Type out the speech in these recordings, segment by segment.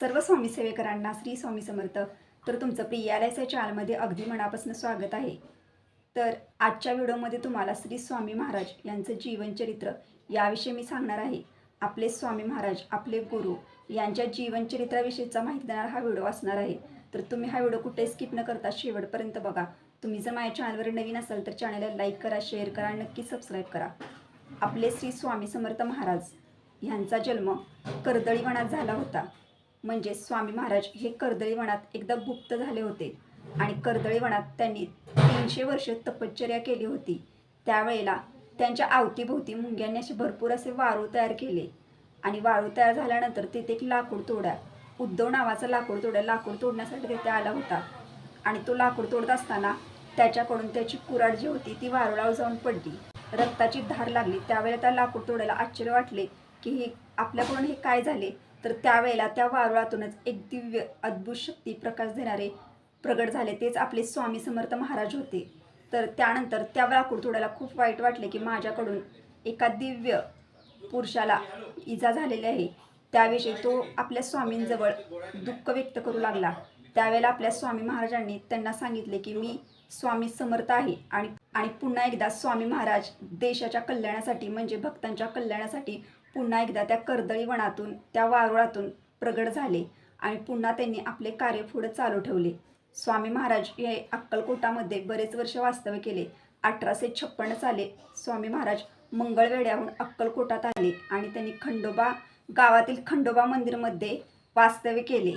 सर्व स्वामी सेवेकरांना श्री स्वामी समर्थ. तर तुमचं प्रियालयच्या चॅनलमध्ये अगदी मनापासून स्वागत आहे. तर आजच्या व्हिडिओमध्ये तुम्हाला श्री स्वामी महाराज यांचं जीवनचरित्र याविषयी मी सांगणार आहे. आपले स्वामी महाराज आपले गुरु यांच्या जीवनचरित्राविषयीचा माहिती देणारा हा व्हिडिओ असणार आहे. तर तुम्ही हा व्हिडिओ कुठे स्किप न करता शेवटपर्यंत बघा. तुम्ही जर माझ्या चॅनलवर नवीन असाल तर चॅनलला लाईक करा शेअर करा नक्की सबस्क्राईब करा. आपले श्री स्वामी समर्थ महाराज यांचा जन्म कर्दळीवनात झाला होता. म्हणजे स्वामी महाराज हे कर्दळीवनात एकदा गुप्त झाले होते. आणि कर्दळीवनात त्यांनी तीनशे वर्ष तपश्चर्या केली होती. त्यावेळेला त्यांच्या अवतीभोवती मुंग्यांनी असे भरपूर असे वाळू तयार केले. आणि वाळू तयार झाल्यानंतर तिथे एक लाकूड तोड्या उद्धव नावाचा लाकूड तोड्या लाकूड तोडण्यासाठी तिथे आला होता. आणि तो लाकूड तोडत असताना त्याच्याकडून त्याची कुराड जी होती ती वारुळावर जाऊन पडली. रक्ताची धार लागली. त्यावेळेला त्या लाकूड तोडायला आश्चर्य वाटले की हे आपल्याकडून हे काय झाले? तर त्यावेळेला त्या वारुळातूनच एक दिव्य अद्भुत शक्ती प्रकाश देणारे प्रगट झाले. तेच आपले स्वामी समर्थ महाराज होते. तर त्यानंतर त्या लाकूड थोड्याला खूप वाईट वाटले की माझ्याकडून एका दिव्य पुरुषाला इजा झालेली आहे. त्याविषयी तो आपल्या स्वामींजवळ दुःख व्यक्त करू लागला. त्यावेळेला आपल्या स्वामी महाराजांनी त्यांना सांगितले की मी स्वामी समर्थ आहे आणि आणि पुन्हा एकदा स्वामी महाराज देशाच्या कल्याणासाठी म्हणजे भक्तांच्या कल्याणासाठी पुन्हा एकदा त्या कर्दळी वनातून त्या वारुळातून प्रगट झाले आणि पुन्हा त्यांनी आपले कार्य पुढे चालू ठेवले. स्वामी महाराज हे अक्कलकोटामध्ये बरेच वर्ष वास्तव्य केले. अठराशे छप्पन्न साली स्वामी महाराज मंगळवेड्याहून अक्कलकोटात आले आणि त्यांनी खंडोबा गावातील खंडोबा मंदिरमध्ये वास्तव्य केले.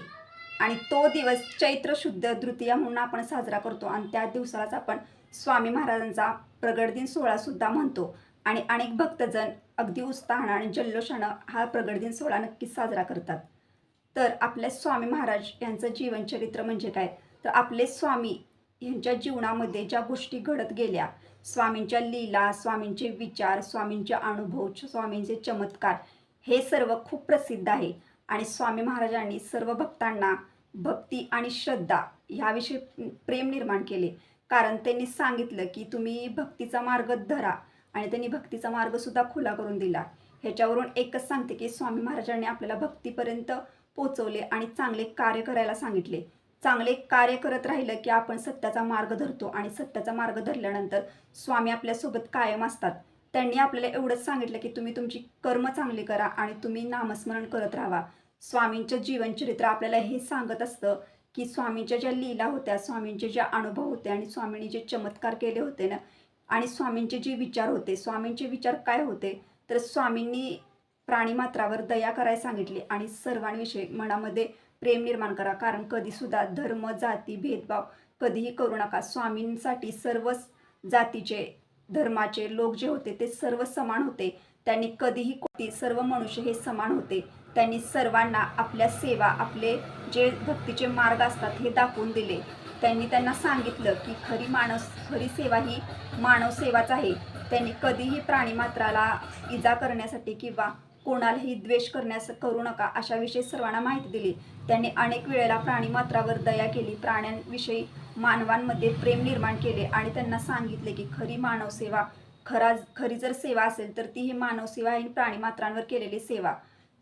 आणि तो दिवस चैत्र शुद्ध तृतीया म्हणून आपण साजरा करतो आणि त्या दिवसालाच आपण स्वामी महाराजांचा प्रगट दिन सोहळा सुद्धा म्हणतो. आणि अनेक भक्तजण अगदी उत्साहानं आणि जल्लोषानं हा प्रगटदिन सोहळा नक्कीच साजरा करतात. तर आपल्या स्वामी महाराज यांचं जीवनचरित्र म्हणजे काय? तर आपले स्वामी यांच्या जीवनामध्ये ज्या गोष्टी घडत गेल्या स्वामींच्या लीला स्वामींचे विचार स्वामींचे अनुभव स्वामींचे चमत्कार हे सर्व खूप प्रसिद्ध आहे. आणि स्वामी महाराजांनी सर्व भक्तांना भक्ती आणि श्रद्धा ह्याविषयी प्रेम निर्माण केले. कारण त्यांनी सांगितलं की तुम्ही भक्तीचा मार्ग धरा. आणि त्यांनी भक्तीचा मार्गसुद्धा खुला करून दिला. ह्याच्यावरून एकच सांगते की स्वामी महाराजांनी आपल्याला भक्तीपर्यंत पोचवले आणि चांगले कार्य करायला सांगितले. चांगले कार्य करत राहिलं की आपण सत्याचा मार्ग धरतो आणि सत्याचा मार्ग धरल्यानंतर स्वामी आपल्यासोबत कायम असतात. त्यांनी आपल्याला एवढंच सांगितलं की तुम्ही तुमची कर्म चांगली करा आणि तुम्ही नामस्मरण करत राहा. स्वामींचं जीवनचरित्र आपल्याला हे सांगत असतं की स्वामींच्या ज्या लीला होत्या स्वामींचे जे अनुभव होते आणि स्वामींनी जे चमत्कार केले होते ना आणि स्वामींचे जे विचार होते स्वामींचे विचार काय होते? तर स्वामींनी प्राणीमात्रावर दया करायला सांगितली आणि सर्वांविषयी मनामध्ये प्रेम निर्माण करा. कारण कधीसुद्धा धर्म जाती भेदभाव कधीही करू नका. स्वामींसाठी सर्वच जातीचे धर्माचे लोक जे होते ते सर्व समान होते. त्यांनी कधीही कोणती सर्व मनुष्य हे समान होते. त्यांनी सर्वांना आपल्या सेवा आपले जे भक्तीचे मार्ग असतात हे दाखवून दिले. त्यांनी त्यांना सांगितलं की खरी माणस खरी सेवा ही मानव सेवाच आहे. त्यांनी कधीही प्राणीमात्राला इजा करण्यासाठी किंवा कोणालाही द्वेष करण्यास करू नका अशाविषयी सर्वांना माहिती दिली. त्यांनी अनेक वेळेला प्राणीमात्रावर दया केली प्राण्यांविषयी मानवांमध्ये प्रेम निर्माण केले आणि त्यांना सांगितले की खरी मानव सेवा खरा खरी जर सेवा असेल तर ती ही मानव सेवा प्राणीमात्रांवर केलेली सेवा.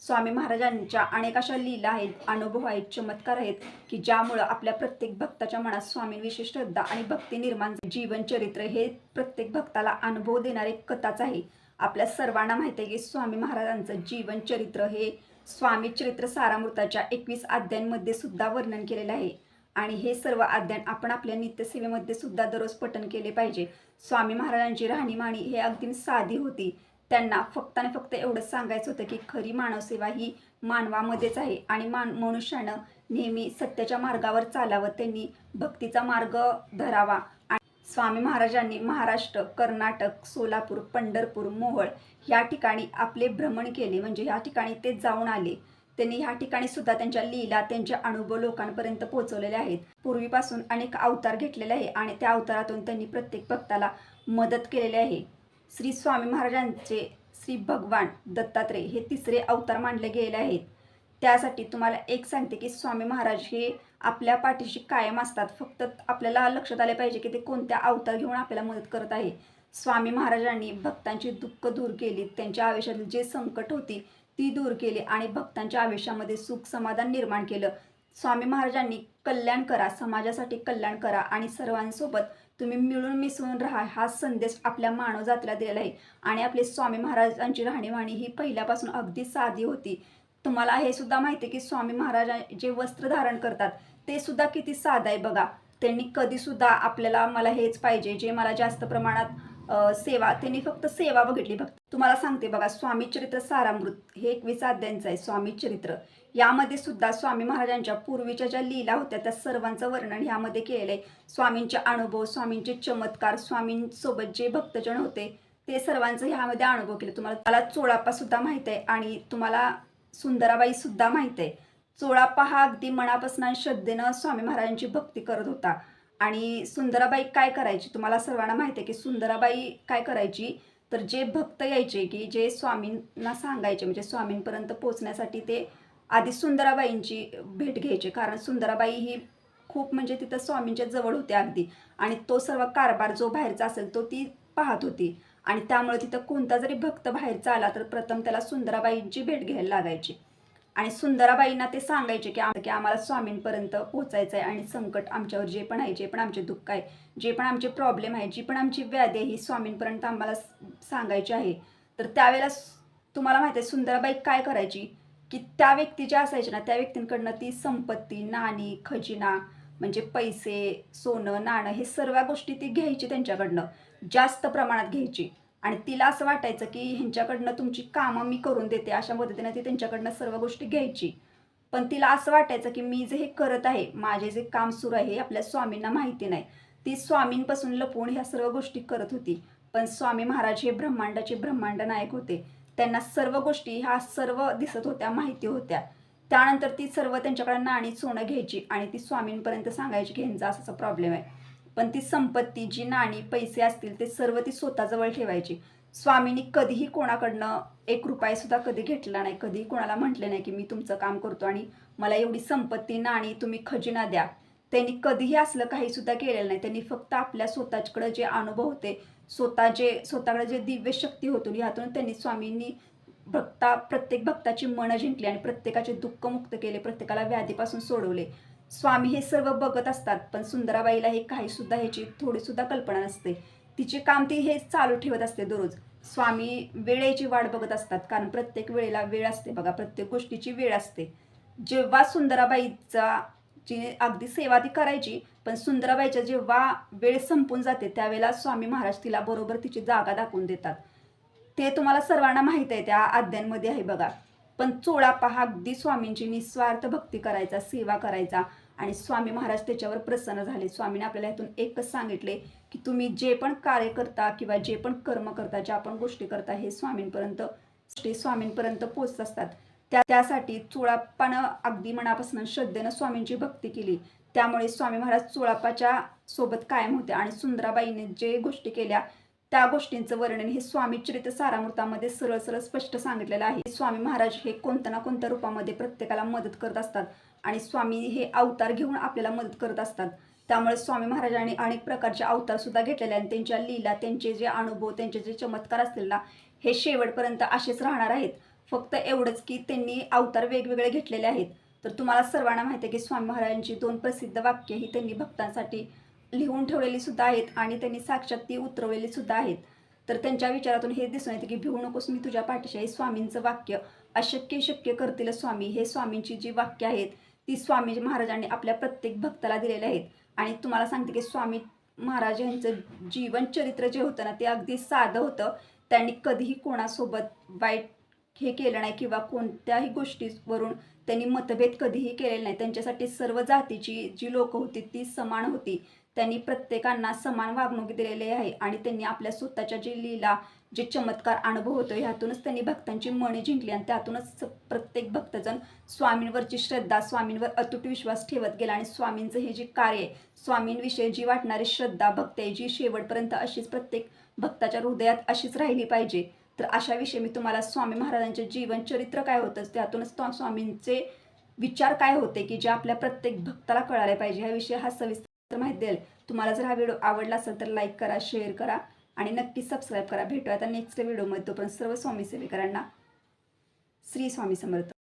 स्वामी महाराजांच्या अनेक अशा लीला आहेत अनुभव आहेत चमत्कार आहेत की ज्यामुळं आपल्या प्रत्येक भक्ताच्या मनात स्वामींविषयी श्रद्धा आणि भक्ती निर्माण जीवन जीवनचरित्र हे प्रत्येक भक्ताला अनुभव देणारे कथाच आहे. आपल्या सर्वांना माहिती आहे की स्वामी महाराजांचं जीवनचरित्र हे स्वामी चरित्र सारामृताच्या एकवीस अध्यायांमध्ये सुद्धा वर्णन केलेलं आहे. आणि हे सर्व अध्ययन आपण आपल्या नित्यसेवेमध्ये सुद्धा दररोज पठन केले पाहिजे. स्वामी महाराजांची राहणीमाणी हे अगदी साधी होती. त्यांना फक्त आणि फक्त एवढंच सांगायचं होतं की खरी मानवसेवा ही मानवामध्येच आहे. आणि मान मनुष्यानं नेहमी सत्याच्या मार्गावर चालावं त्यांनी भक्तीचा मार्ग धरावा. आणि स्वामी महाराजांनी महाराष्ट्र कर्नाटक सोलापूर पंढरपूर मोहोळ या ठिकाणी आपले भ्रमण केले. म्हणजे या ठिकाणी ते जाऊन आले. त्यांनी ह्या ठिकाणी सुद्धा त्यांच्या लीला त्यांचे अनुभव लोकांपर्यंत पोहोचवलेले आहेत. पूर्वीपासून अनेक अवतार घेतलेले आहे आणि त्या अवतारातून त्यांनी प्रत्येक भक्ताला मदत केलेली आहे. श्री स्वामी महाराजांचे श्री भगवान दत्तात्रय हे तिसरे अवतार मानले गेले आहेत. त्यासाठी तुम्हाला एक सांगते की स्वामी महाराज हे आपल्या पाठीशी कायम असतात. फक्त आपल्याला लक्षात आले पाहिजे की ते कोणत्या अवतार घेऊन आपल्याला मदत करत आहे. स्वामी महाराजांनी भक्तांची दुःख दूर केली. त्यांच्या आयुष्यातील जे संकट होती ती दूर केली आणि भक्तांच्या आयुष्यामध्ये सुख समाधान निर्माण केलं. स्वामी महाराजांनी कल्याण करा समाजासाठी कल्याण करा आणि सर्वांसोबत तुम्ही मिळून मिसळून राहा. हा संदेश आपल्या मानव जातीला दिलेला आहे. आणि आपले स्वामी महाराजांची राहणीवाणी ही पहिल्यापासून अगदी साधी होती. तुम्हाला हे सुद्धा माहिती आहे की स्वामी महाराज जे वस्त्र धारण करतात ते सुद्धा किती साधं आहे बघा. त्यांनी कधीसुद्धा आपल्याला मला हेच पाहिजे जे मला जास्त प्रमाणात सेवा त्यांनी फक्त सेवा बघितली. फक्त तुम्हाला सांगते बघा स्वामी चरित्र सारामृत हे एकवीस अध्यायांचं आहे स्वामी चरित्र. यामध्ये सुद्धा स्वामी महाराजांच्या पूर्वीच्या ज्या लीला होत्या त्या सर्वांचं वर्णन ह्यामध्ये केलेलं आहे. स्वामींचे अनुभव स्वामींचे चमत्कार स्वामींसोबत जे भक्तजन होते ते सर्वांचं ह्यामध्ये अनुभव केले. तुम्हाला त्याला चोळाप्पा सुद्धा माहीत आहे आणि तुम्हाला सुंदराबाई सुद्धा माहीत आहे. चोळाप्पा हा अगदी मनापासून श्रद्धेनं स्वामी महाराजांची भक्ती करत होता. आणि सुंदराबाई काय करायची? तुम्हाला सर्वांना माहिती आहे की सुंदराबाई काय करायची? तर जे भक्त यायचे की जे स्वामींना सांगायचे म्हणजे स्वामींपर्यंत पोचण्यासाठी ते आधी सुंदराबाईंची भेट घ्यायचे. कारण सुंदराबाई ही खूप म्हणजे तिथं स्वामींच्या जवळ होते अगदी. आणि तो सर्व कारभार जो बाहेरचा असेल तो ती पाहत होती. आणि त्यामुळे तिथं कोणता जरी भक्त बाहेरचा आला तर प्रथम त्याला सुंदराबाईंची भेट घ्यायला लागायची. आणि सुंदराबाईंना ते सांगायचे की आम- की आम्हाला स्वामींपर्यंत पोहोचायचं आहे आणि संकट आमच्यावर जे पण आहे जे पण आमचे दुःख आहे जे पण आमचे प्रॉब्लेम आहे जी पण आमची व्याधी आहे ही स्वामींपर्यंत आम्हाला सांगायची आहे. तर त्यावेळेला तुम्हाला माहिती आहे सुंदराबाई काय करायची? की त्या व्यक्ती ज्या असायच्या ना त्या व्यक्तींकडनं ती संपत्ती नाणी खजिना म्हणजे पैसे सोनं नाणं हे सर्व गोष्टी ती घ्यायची त्यांच्याकडनं जास्त प्रमाणात घ्यायची. आणि तिला असं वाटायचं की ह्यांच्याकडनं तुमची कामं मी करून देते अशा पद्धतीनं ती त्यांच्याकडनं सर्व गोष्टी घ्यायची. पण तिला असं वाटायचं की मी जे हे करत आहे माझे जे काम सुरू आहे हे आपल्या स्वामींना माहिती नाही. ती स्वामींपासून लपवून ह्या सर्व गोष्टी करत होती. पण स्वामी महाराज हे ब्रह्मांडाचे ब्रह्मांड नायक होते. त्यांना सर्व गोष्टी ह्या सर्व दिसत होत्या माहिती होत्या. त्यानंतर ती सर्व त्यांच्याकडे नाणी सोनं घ्यायची आणि ती स्वामींपर्यंत सांगायची की ह्यांचा असा प्रॉब्लेम आहे. पण ती संपत्ती जी नाणी पैसे असतील ते सर्व ती स्वतःजवळ ठेवायची. स्वामींनी कधीही कोणाकडनं एक रुपया सुद्धा कधी घेतला नाही कधीही कोणाला म्हटले नाही की मी तुमचं काम करतो आणि मला एवढी संपत्ती नाणी तुम्ही खजिना द्या. त्यांनी कधीही असलं काही सुद्धा केलेलं नाही. त्यांनी फक्त आपल्या स्वतःकडे जे अनुभव होते स्वतः जे स्वतःकडे जे दिव्य शक्ती होती ह्यातून त्यांनी स्वामींनी भक्ता प्रत्येक भक्ताची मनं जिंकली आणि प्रत्येकाचे दुःख मुक्त केले प्रत्येकाला व्याधीपासून सोडवले. स्वामी हे सर्व बघत असतात पण सुंदराबाईला हे काही सुद्धा ह्याची थोडी सुद्धा कल्पना नसते. तिचे काम ती हे चालू ठेवत असते दररोज. स्वामी वेळेची वाट बघत असतात कारण प्रत्येक वेळेला वेळ असते बघा प्रत्येक गोष्टीची वेळ असते. जेव्हा सुंदराबाईचा जी अगदी सेवा ती करायची पण सुंदराबाईच्या जेव्हा वेळ संपून जाते त्यावेळेला स्वामी महाराज तिला बरोबर तिची जागा दाखवून देतात. ते तुम्हाला सर्वांना माहीत आहे त्या अध्यायांमध्ये आहे बघा. पण चोळाप्पा हा अगदी स्वामींची निस्वार्थ भक्ती करायचा सेवा करायचा आणि स्वामी महाराज त्याच्यावर प्रसन्न झाले. स्वामीने आपल्याला यातून एकच सांगितले की तुम्ही जे पण कार्य करता किंवा जे पण कर्म करता ज्या पण गोष्टी करता हे स्वामींपर्यंत ते स्वामींपर्यंत पोचत असतात. त्या त्यासाठी चोळाप्पानं अगदी मनापासून श्रद्धेनं स्वामींची भक्ती केली. त्यामुळे स्वामी महाराज चोळाप्पाच्या सोबत कायम होते आणि सुंदराबाईने जे गोष्टी केल्या त्या गोष्टींचं वर्णन हे स्वामी चरित्र सारामृतामध्ये सरळ सरळ स्पष्ट सांगितलेलं आहे. स्वामी महाराज हे कोणत्या ना कोणत्या रूपामध्ये प्रत्येकाला मदत करत असतात. आणि स्वामी हे अवतार घेऊन आपल्याला मदत करत असतात. त्यामुळे स्वामी महाराजांनी अनेक प्रकारचे अवतारसुद्धा घेतलेले आणि त्यांच्या लीला त्यांचे जे अनुभव त्यांचे जे चमत्कार असलेला हे शेवटपर्यंत असेच राहणार आहेत. फक्त एवढंच की त्यांनी अवतार वेगवेगळे घेतलेले आहेत. तर तुम्हाला सर्वांना माहिती आहे की स्वामी महाराजांची दोन प्रसिद्ध वाक्य ही त्यांनी भक्तांसाठी लिहून ठेवलेली सुद्धा आहेत आणि त्यांनी साक्षात ती उतरवलेली सुद्धा आहेत. तर त्यांच्या विचारातून हे दिसून येते की भिवू नकोस मी तुझ्या पाठीशी स्वामींचं वाक्य अशक्य शक्य करतील स्वामी. हे स्वामींची जी वाक्य आहेत ती स्वामी महाराजांनी आपल्या प्रत्येक भक्ताला दिलेल्या आहेत. आणि तुम्हाला सांगते की स्वामी महाराज यांचं जीवन चरित्र जे होतं ना ते अगदी साधं होतं. त्यांनी कधीही कोणासोबत वाईट हे केलं नाही किंवा कोणत्याही गोष्टीवरून त्यांनी मतभेद कधीही केलेले नाही. त्यांच्यासाठी सर्व जातीची जी लोक होती ती समान होती. त्यांनी प्रत्येकांना समान वागणूक दिलेली आहे. आणि त्यांनी आपल्या स्वतःच्या जी लीला जे चमत्कार अनुभव होतो ह्यातूनच त्यांनी भक्तांची मने जिंकली आणि त्यातूनच प्रत्येक भक्तजण स्वामींवरची श्रद्धा स्वामींवर अतूट विश्वास ठेवत गेला आणि स्वामींचं हे जे कार्य आहे स्वामींविषयी जी वाटणारी श्रद्धा भक्त आहे जी शेवटपर्यंत अशीच प्रत्येक भक्ताच्या हृदयात अशीच राहिली पाहिजे. तर अशाविषयी मी तुम्हाला स्वामी महाराजांचे जीवन चरित्र काय होतं त्यातूनच स्वामींचे विचार काय होते की जे आपल्या प्रत्येक भक्ताला कळायला पाहिजे ह्याविषयी हा सविस्तर माहिती देईल तुम्हाला जर हा व्हिडिओ आवडला असेल तर लाईक करा शेअर करा. आणि नक्की सबस्क्राईब करा. भेटू आता नेक्स्ट व्हिडिओमध्ये तोपर्यंत सर्व स्वामी सेवेकरांना श्री स्वामी समर्थ.